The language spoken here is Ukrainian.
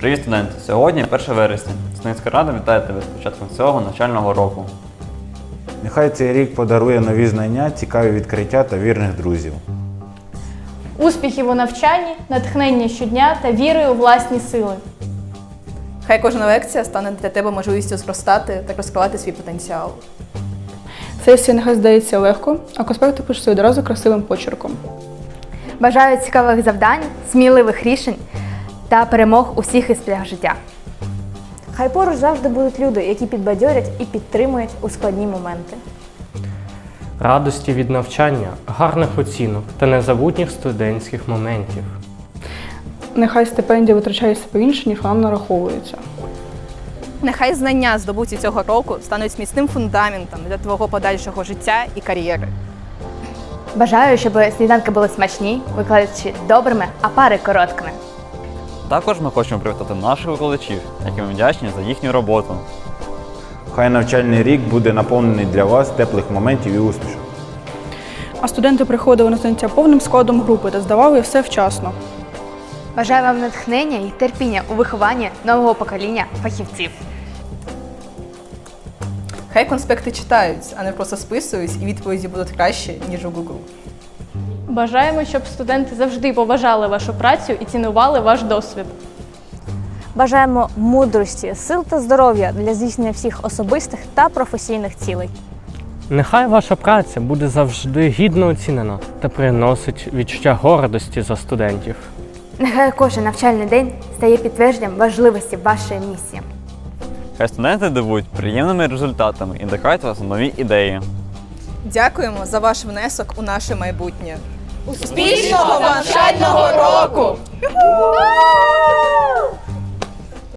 Привіт, студенти! Сьогодні 1 вересня. Студентська рада вітає тебе з початком цього навчального року. Нехай цей рік подарує нові знання, цікаві відкриття та вірних друзів. Успіхів у навчанні, натхнення щодня та віри у власні сили. Хай кожна лекція стане для тебе можливістю зростати та розкривати свій потенціал. Сесія нехай здається легко, а конспекти пишуться одразу красивим почерком. Бажаю цікавих завдань, сміливих рішень та перемог у всіх історіях життя. Хай поруч завжди будуть люди, які підбадьорять і підтримують у складні моменти. радості від навчання, гарних оцінок та незабутніх студентських моментів. Нехай стипендія витрачається по-іншому, ніж вам нараховується. Нехай знання, здобуті цього року, стануть міцним фундаментом для твого подальшого життя і кар'єри. Бажаю, щоб сніданки були смачні, викладачі добрими, а пари короткими. Також ми хочемо привітати наших викладачів, яким ми вдячні за їхню роботу. Хай навчальний рік буде наповнений для вас теплих моментів і успішок. А студенти приходили на заняття повним складом групи та здавали все вчасно. Бажаю вам натхнення і терпіння у вихованні нового покоління фахівців. Хай конспекти читаються, а не просто списують, і відповіді будуть краще, ніж у Google. Бажаємо, щоб студенти завжди поважали вашу працю і цінували ваш досвід. Бажаємо мудрості, сил та здоров'я для здійснення всіх особистих та професійних цілей. Нехай ваша праця буде завжди гідно оцінена та приносить відчуття гордості за студентів. Нехай кожен навчальний день стає підтвердженням важливості вашої місії. Хай студенти дивують приємними результатами і надихають вас нові ідеї. Дякуємо за ваш внесок у наше майбутнє. Успішного навчального року!